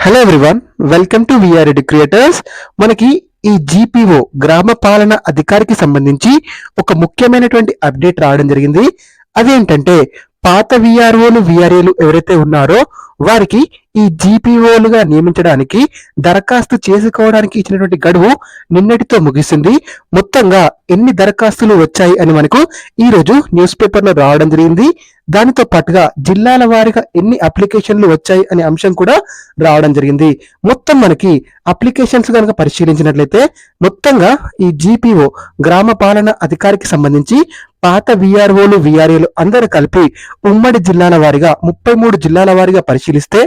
Hello everyone welcome to VR creators మనకి ఈ GPO గ్రామ పాలన అధికారికి సంబంధించి ఒక ముఖ్యమైనటువంటి అప్డేట్ రావడం జరిగింది. అదేంటంటే పాత విఆర్ఓలు విఆర్ఏలు ఎవరైతే ఉన్నారో వారికి ఈ జీపీఓలుగా నియమించడానికి దరఖాస్తు చేసుకోవడానికి ఇచ్చినటువంటి గడువు నిన్నటితో ముగిసింది. మొత్తంగా ఎన్ని దరఖాస్తులు వచ్చాయి అని మనకు ఈ రోజు న్యూస్ పేపర్లో రావడం జరిగింది. దానితో పాటుగా జిల్లాల వారీగా ఎన్ని అప్లికేషన్లు వచ్చాయి అనే అంశం కూడా రావడం జరిగింది. మొత్తం మనకి అప్లికేషన్స్ కనుక పరిశీలించినట్లయితే మొత్తంగా ఈ జీపీఓ గ్రామ పాలన అధికారికి సంబంధించి పాత విఆర్ఓలు విఆర్ఏలు అందరూ కలిపి ఉమ్మడి జిల్లాల వారీగా ముప్పై మూడు జిల్లాల వారీగా పరిశీలిస్తే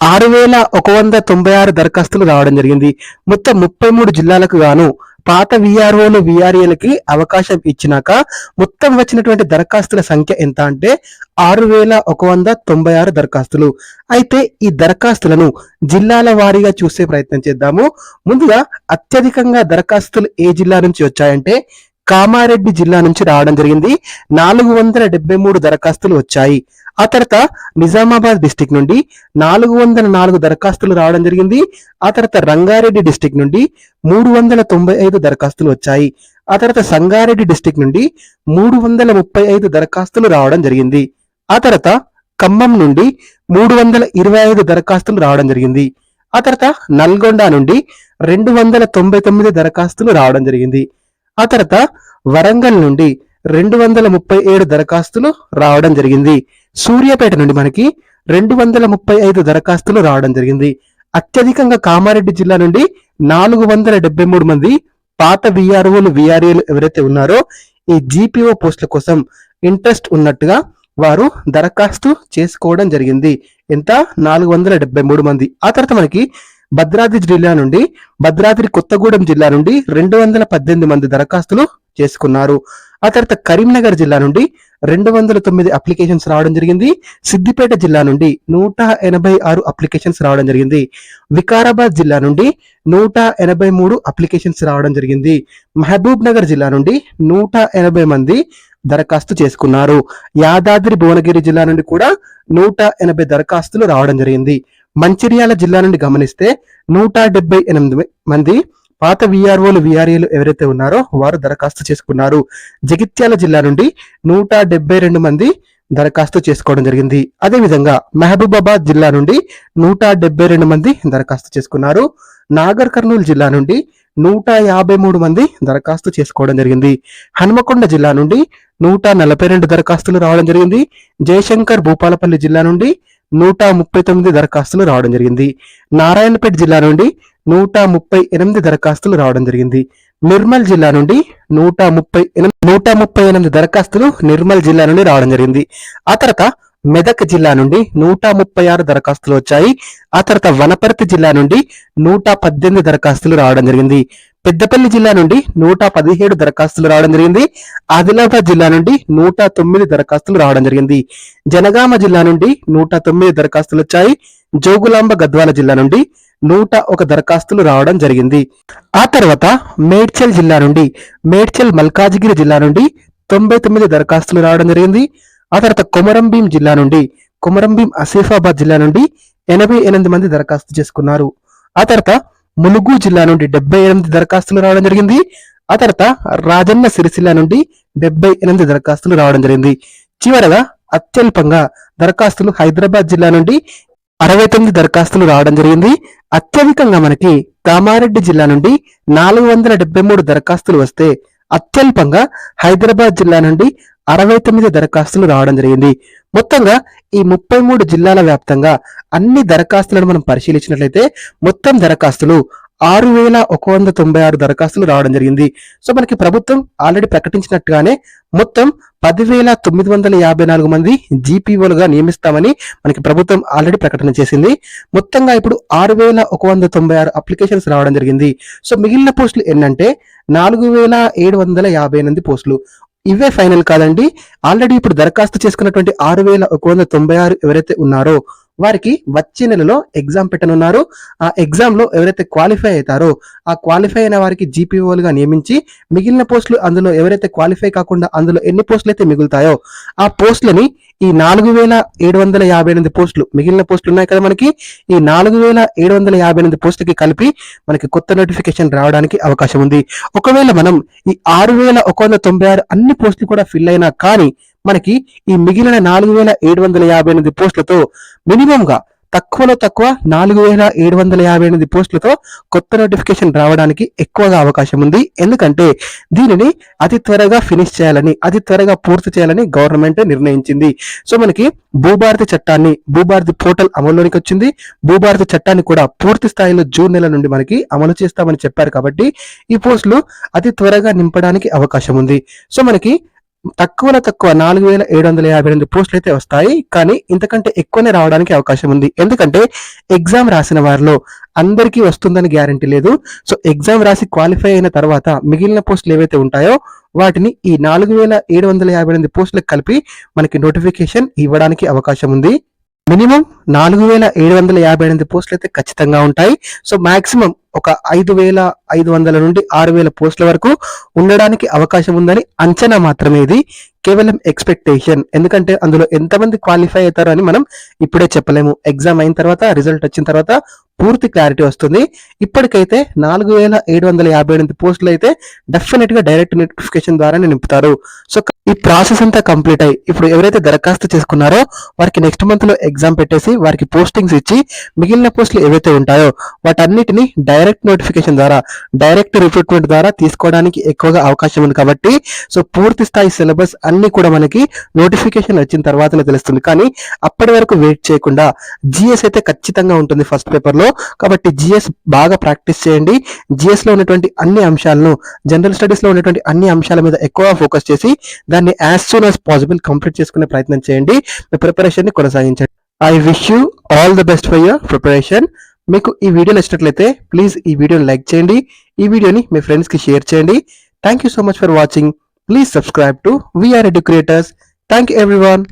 ఆరు వేల ఒక వంద తొంభై ఆరు దరఖాస్తులు రావడం జరిగింది. మొత్తం ముప్పై మూడు జిల్లాలకు గాను పాత విఆర్ఓలు విఆర్ఏలకి అవకాశం ఇచ్చినాక మొత్తం వచ్చినటువంటి దరఖాస్తుల సంఖ్య ఎంత అంటే ఆరు వేల ఒక వంద తొంభై ఆరు దరఖాస్తులు. అయితే ఈ దరఖాస్తులను జిల్లాల వారీగా చూసే ప్రయత్నం చేద్దాము. ముందుగా అత్యధికంగా దరఖాస్తులు ఏ జిల్లా నుంచి వచ్చాయంటే కామారెడ్డి జిల్లా నుంచి రావడం జరిగింది. నాలుగు వందల డెబ్బై మూడు దరఖాస్తులు వచ్చాయి. ఆ తర్వాత నిజామాబాద్ డిస్టిక్ నుండి నాలుగు వందల నాలుగు దరఖాస్తులు రావడం జరిగింది. ఆ తర్వాత రంగారెడ్డి డిస్టిక్ నుండి మూడు వందల తొంభై ఐదు దరఖాస్తులు వచ్చాయి. ఆ తర్వాత సంగారెడ్డి డిస్టిక్ నుండి మూడు వందల ముప్పై ఐదు దరఖాస్తులు రావడం జరిగింది. ఆ తర్వాత ఖమ్మం నుండి మూడు వందల ఇరవై ఐదు దరఖాస్తులు రావడం జరిగింది. ఆ తర్వాత నల్గొండ నుండి రెండు వందల తొంభై తొమ్మిది దరఖాస్తులు రావడం జరిగింది. ఆ తర్వాత వరంగల్ నుండి రెండు వందల ముప్పై ఏడు దరఖాస్తులు రావడం జరిగింది. సూర్యాపేట నుండి మనకి రెండు వందల ముప్పై ఐదు దరఖాస్తులు రావడం జరిగింది. అత్యధికంగా కామారెడ్డి జిల్లా నుండి నాలుగు వందల డెబ్బై మూడు మంది పాత విఆర్ఓలు విఆర్ఏలు ఎవరైతే ఉన్నారో ఈ జీపీఓ పోస్టుల కోసం ఇంట్రెస్ట్ ఉన్నట్టుగా వారు దరఖాస్తు చేసుకోవడం జరిగింది. ఎంత? నాలుగు వందల డెబ్బై మూడు మంది. ఆ తర్వాత మనకి భద్రాద్రి జిల్లా నుండి భద్రాద్రి కొత్తగూడెం జిల్లా నుండి రెండు వందల పద్దెనిమిది మంది దరఖాస్తులు చేసుకున్నారు. ఆ తర్వాత కరీంనగర్ జిల్లా నుండి రెండు వందల తొమ్మిది అప్లికేషన్స్ రావడం జరిగింది. సిద్దిపేట జిల్లా నుండి నూట ఎనభై ఆరు అప్లికేషన్స్ రావడం జరిగింది. వికారాబాద్ జిల్లా నుండి నూట ఎనభై మూడు అప్లికేషన్స్ రావడం జరిగింది. మహబూబ్ నగర్ జిల్లా నుండి నూట ఎనభై మంది దరఖాస్తు చేసుకున్నారు. యాదాద్రి భువనగిరి జిల్లా నుండి కూడా నూట ఎనభై దరఖాస్తులు రావడం జరిగింది. మంచిర్యాల జిల్లా నుండి గమనిస్తే నూట డెబ్బై ఎనిమిది మంది పాత విఆర్ఓలు విఆర్ఏలు ఎవరైతే ఉన్నారో వారు దరఖాస్తు చేసుకున్నారు. జగిత్యాల జిల్లా నుండి నూట రెండు మంది దరఖాస్తు చేసుకోవడం జరిగింది. అదేవిధంగా మహబూబాబాద్ జిల్లా నుండి నూట రెండు మంది దరఖాస్తు చేసుకున్నారు. నాగర్ కర్నూలు జిల్లా నుండి నూట యాభై మూడు మంది దరఖాస్తు చేసుకోవడం జరిగింది. హనుమకొండ జిల్లా నుండి నూట నలభై రెండు దరఖాస్తులు రావడం జరిగింది. జయశంకర్ భూపాలపల్లి జిల్లా నుండి నూట ముప్పై తొమ్మిది దరఖాస్తులు రావడం జరిగింది. నారాయణపేట జిల్లా నుండి నూట ముప్పై ఎనిమిది దరఖాస్తులు రావడం జరిగింది. నిర్మల్ జిల్లా నుండి నూట ముప్పై ఎనిమిది నూట ముప్పై ఎనిమిది దరఖాస్తులు నిర్మల్ జిల్లా నుండి రావడం జరిగింది. ఆ తర్వాత మెదక్ జిల్లా నుండి నూట ముప్పై ఆరు దరఖాస్తులు వచ్చాయి. ఆ తర్వాత వనపర్తి జిల్లా నుండి నూట పద్దెనిమిది దరఖాస్తులు రావడం జరిగింది. పెద్దపల్లి జిల్లా నుండి నూట పదిహేడు దరఖాస్తులు రావడం జరిగింది. ఆదిలాబాద్ జిల్లా నుండి నూట తొమ్మిది దరఖాస్తులు రావడం జరిగింది. జనగామ జిల్లా నుండి నూట తొమ్మిది దరఖాస్తులు వచ్చాయి. జోగులాంబ గద్వాల జిల్లా నుండి నూట ఒక దరఖాస్తులు రావడం జరిగింది. ఆ తర్వాత మేడ్చల్ జిల్లా నుండి మేడ్చల్ మల్కాజిగిరి జిల్లా నుండి తొంభై తొమ్మిది దరఖాస్తులు రావడం జరిగింది. ఆ తర్వాత కొమరంభీం జిల్లా నుండి కొమరంభీం ఆసిఫాబాద్ జిల్లా నుండి ఎనభై ఎనిమిది మంది దరఖాస్తు చేసుకున్నారు. ఆ తర్వాత ములుగు జిల్లా నుండి డెబ్బై ఎనిమిది దరఖాస్తులు రావడం జరిగింది. ఆ తర్వాత రాజన్న సిరిసిల్ల నుండి డెబ్బై ఎనిమిది దరఖాస్తులు రావడం జరిగింది. చివరగా అత్యల్పంగా దరఖాస్తులు హైదరాబాద్ జిల్లా నుండి అరవై తొమ్మిది దరఖాస్తులు రావడం జరిగింది. అత్యధికంగా మనకి కామారెడ్డి జిల్లా నుండి నాలుగు వందల డెబ్బై మూడు దరఖాస్తులు వస్తే అత్యల్పంగా హైదరాబాద్ జిల్లా నుండి అరవై తొమ్మిది దరఖాస్తులు రావడం జరిగింది. మొత్తంగా ఈ ముప్పై మూడు జిల్లాల వ్యాప్తంగా అన్ని దరఖాస్తులను మనం పరిశీలించినట్లయితే మొత్తం దరఖాస్తులు ఆరు వేల ఒక వంద తొంభై ఆరు దరఖాస్తులు రావడం జరిగింది. సో మనకి ప్రభుత్వం ఆల్రెడీ ప్రకటించినట్టుగానే మొత్తం పదివేల తొమ్మిది వందల యాభై నాలుగు మంది జీపీఓలుగా నియమిస్తామని మనకి ప్రభుత్వం ఆల్రెడీ ప్రకటన చేసింది. మొత్తంగా ఇప్పుడు ఆరు వేల ఒక వంద తొంభై ఆరు అప్లికేషన్స్ రావడం జరిగింది. సో మిగిలిన పోస్టులు ఏంటంటే నాలుగు వేల ఏడు వందల యాభై ఎనిమిది పోస్టులు. ఇవే ఫైనల్ కాదండి. ఆల్రెడీ ఇప్పుడు దరఖాస్తు చేసుకున్నటువంటి ఆరు వేల ఒక వంద తొంభై ఆరు ఎవరైతే ఉన్నారో వారికి వచ్చే నెలలో ఎగ్జామ్ పెట్టనున్నారు. ఆ ఎగ్జామ్లో ఎవరైతే క్వాలిఫై అవుతారో ఆ క్వాలిఫై అయిన వారికి జీపీఓలుగా నియమించి మిగిలిన పోస్టులు అందులో ఎవరైతే క్వాలిఫై కాకుండా అందులో ఎన్ని పోస్టులు అయితే మిగులుతాయో ఆ పోస్టులని ఈ నాలుగు వేల ఏడు వందల యాభై ఎనిమిది పోస్టులు మిగిలిన పోస్టులు ఉన్నాయి కదా మనకి ఈ నాలుగు వేల ఏడు వందల యాభై ఎనిమిది పోస్టులకి కలిపి మనకి కొత్త నోటిఫికేషన్ రావడానికి అవకాశం ఉంది. ఒకవేళ మనం ఈ ఆరు వేల ఒక వంద తొంభై ఆరు అన్ని పోస్టులు కూడా ఫిల్ అయినా కానీ మనకి ఈ మిగిలిన నాలుగు వేల ఏడు వందల యాభై ఎనిమిది పోస్టులతో మినిమం గా తక్కువలో తక్కువ నాలుగు వేల ఏడు వందల యాభై ఎనిమిది పోస్టులతో కొత్త నోటిఫికేషన్ రావడానికి ఎక్కువగా అవకాశం ఉంది. ఎందుకంటే దీనిని అతి త్వరగా ఫినిష్ చేయాలని అతి త్వరగా పూర్తి చేయాలని గవర్నమెంట్ నిర్ణయించింది. సో మనకి భూభారతి చట్టాన్ని భూభారతి పోర్టల్ అమల్లోనికి వచ్చింది. భూభారతి చట్టాన్ని కూడా పూర్తి స్థాయిలో జూన్ నెల నుండి మనకి అమలు చేస్తామని చెప్పారు కాబట్టి ఈ పోస్టులు అతి త్వరగా నింపడానికి అవకాశం ఉంది. సో మనకి తక్కువలో తక్కువ నాలుగు వేల ఏడు వందల యాభై ఎనిమిది పోస్టులు అయితే వస్తాయి. కానీ ఇంతకంటే ఎక్కువనే రావడానికి అవకాశం ఉంది. ఎందుకంటే ఎగ్జామ్ రాసిన వారిలో అందరికీ వస్తుందని గ్యారంటీ లేదు. సో ఎగ్జామ్ రాసి క్వాలిఫై అయిన తర్వాత మిగిలిన పోస్టులు ఏవైతే ఉంటాయో వాటిని ఈ నాలుగు వేల ఏడు వందల యాభై ఎనిమిది పోస్టులకు కలిపి మనకి నోటిఫికేషన్ ఇవ్వడానికి అవకాశం ఉంది. మినిమం నాలుగు వేల ఏడు వందల యాభై ఎనిమిది పోస్టులు అయితే ఖచ్చితంగా ఉంటాయి. సో మాక్సిమం ఒక ఐదు వేల ఐదు వందల నుండి ఆరు వేల పోస్టుల వరకు ఉండడానికి అవకాశం ఉందని అంచనా మాత్రమే ఇది. కేవలం ఎక్స్పెక్టేషన్ ఎందుకంటే అందులో ఎంతమంది క్వాలిఫై అవుతారో అని మనం ఇప్పుడే చెప్పలేము. ఎగ్జామ్ అయిన తర్వాత రిజల్ట్ వచ్చిన తర్వాత పూర్తి క్లారిటీ వస్తుంది. ఇప్పటికైతే నాలుగు వేల ఏడు వందల యాభై ఎనిమిది పోస్టులు అయితే డెఫినెట్గా డైరెక్ట్ నోటిఫికేషన్ ద్వారానే నింపుతారు. సో ఈ ప్రాసెస్ అంతా కంప్లీట్ అయ్యి ఇప్పుడు ఎవరైతే దరఖాస్తు చేసుకున్నారో వారికి నెక్స్ట్ మంత్లో ఎగ్జామ్ పెట్టేసి వారికి పోస్టింగ్స్ ఇచ్చి మిగిలిన పోస్టులు ఏవైతే ఉంటాయో వాటన్నిటిని డైరెక్ట్ నోటిఫికేషన్ ద్వారా డైరెక్ట్ రిక్రూట్మెంట్ ద్వారా తీసుకోవడానికి ఎక్కువగా అవకాశం ఉంది కాబట్టి సో పూర్తి స్థాయి సిలబస్ అన్ని కూడా మనకి నోటిఫికేషన్ వచ్చిన తర్వాతనే తెలుస్తుంది. కానీ అప్పటి వరకు వెయిట్ చేయకుండా జిఎస్ అయితే ఖచ్చితంగా ఉంటుంది ఫస్ట్ పేపర్లో. కాబట్టి జిఎస్ బాగా ప్రాక్టీస్ చేయండి. జిఎస్లో ఉన్నటువంటి అన్ని అంశాలను జనరల్ స్టడీస్లో ఉన్నటువంటి అన్ని అంశాల మీద ఎక్కువ ఫోకస్ చేసి దాన్ని as soon as possible complete చేసుకునే ప్రయత్నం చేయండి. మీ ప్రిపరేషన్ని కొనసాగించండి. I wish you all the best for your preparation. మీకు ఈ వీడియో నచ్చినట్లయితే ప్లీజ్ ఈ వీడియోని లైక్ చేయండి. ఈ వీడియోని మీ ఫ్రెండ్స్కి షేర్ చేయండి. Thank you so much for watching please subscribe to VR creators thank you everyone